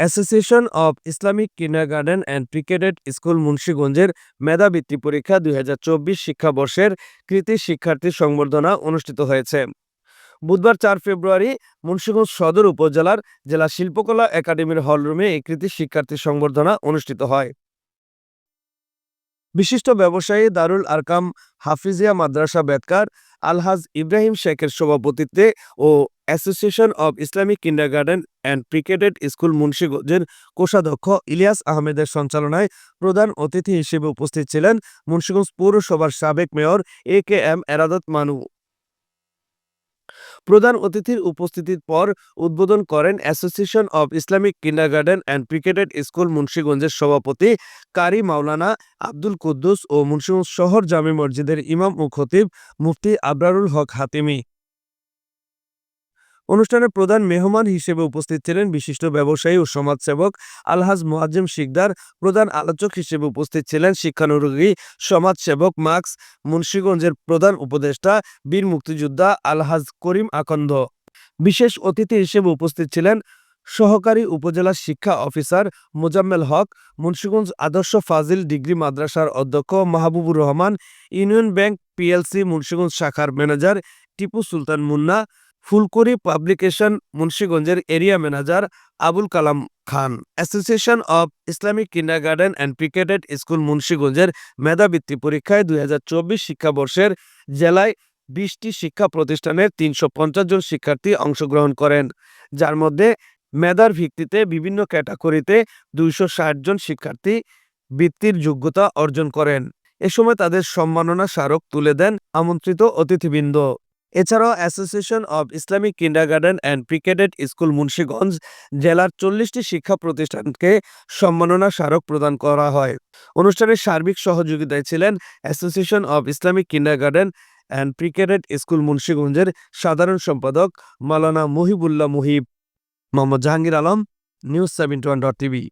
Association of Islamic kindergarten and pre cadet school মুন্সীগঞ্জের মেধাবৃত্তি পরীক্ষা দুই হাজার চব্বিশ শিক্ষাবর্ষের কৃতি শিক্ষার্থী সংবর্ধনা অনুষ্ঠিত হয়েছে। বুধবার চার ফেব্রুয়ারি মুন্সীগঞ্জ সদর উপজেলার জেলা শিল্পকলা একাডেমির হলরুমে এই কৃতি শিক্ষার্থী সংবর্ধনা অনুষ্ঠিত হয়। বিশিষ্ট ব্যবসায়ী দারুল আরকাম হাফিজিয়া মাদ্রাসা বেতকার আলহাজ ইব্রাহিম শেখের সভাপতিত্বে ও association of Islamic kindergarten and pre cadet school মুন্সিগঞ্জের কোষাধ্যক্ষ ইলিয়াস আহমেদের সঞ্চালনায় প্রধান অতিথি হিসেবে উপস্থিত ছিলেন মুন্সিগঞ্জ পৌরসভার সাবেক mayor A K M Eradat মানু। প্রধান অতিথির উপস্থিতির পর উদ্বোধন করেন association of Islamic kindergarten and pre cadet school মুন্সীগঞ্জের সভাপতি কারি মাওলানা আব্দুল কুদ্দুস ও মুন্সীগঞ্জ শহর জামে মসজিদের ইমাম ও খতিব মুফতি আবরারুল হক হাতিমি। অনুষ্ঠানে প্রধান মেহমান হিসেবে উপস্থিত ছিলেন বিশিষ্ট ব্যবসায়ী ও সমাজসেবক আলহাজ মোয়াজ্জেম শিকদার, প্রধান আলোচক হিসেবে উপস্থিত ছিলেন শিক্ষানুরাগী সমাজসেবক মার্কস মুন্সিগঞ্জের প্রধান উপদেষ্টা বীর মুক্তিযোদ্ধা আলহাজ করিম আকন্দ। বিশেষ অতিথি হিসেবে উপস্থিত ছিলেন সহকারী উপজেলা শিক্ষা অফিসার মোজাম্মেল হক, মুন্সিগঞ্জ আদর্শ ফাজিল ডিগ্রি মাদ্রাসার অধ্যক্ষ Mahbubur Rahman, Union Bank PLC Munshiganj শাখার ম্যানেজার টিপু সুলতান মুন্না ফুলকড়ি পাবলিকেশন, মুন্সীগঞ্জের area manager Abul Kalam Khan. Association of Islamic kindergarten and pre cadet school, মুন্সিগঞ্জের মেধাবৃত্তি পরীক্ষায় দুই হাজার চব্বিশ শিক্ষাবর্ষের জেলায় বিশটি শিক্ষা প্রতিষ্ঠানের তিনশো পঞ্চাশ জন শিক্ষার্থী অংশগ্রহণ করেন। যার মধ্যে মেধার ভিত্তিতে বিভিন্ন ক্যাটাগরিতে দুইশো ষাট জন শিক্ষার্থী বৃত্তির যোগ্যতা অর্জন করেন। এ সময় তাদের সম্মাননা স্মারক তুলে দেন আমন্ত্রিত অতিথিবৃন্দ। এছাড়াও association of Islamic kindergarten and pre cadet school Munshiganj জেলার চল্লিশটি শিক্ষা প্রতিষ্ঠানকে সম্মাননা স্মারক প্রদান করা হয়। অনুষ্ঠানে সার্বিক সহযোগিতায় ছিলেন association of Islamic kindergarten and pre cadet school মুন্সীগঞ্জের সাধারণ সম্পাদক মালানা Mohibullah Muhib. Mohammad Jahangir Alam news seventy one dot TV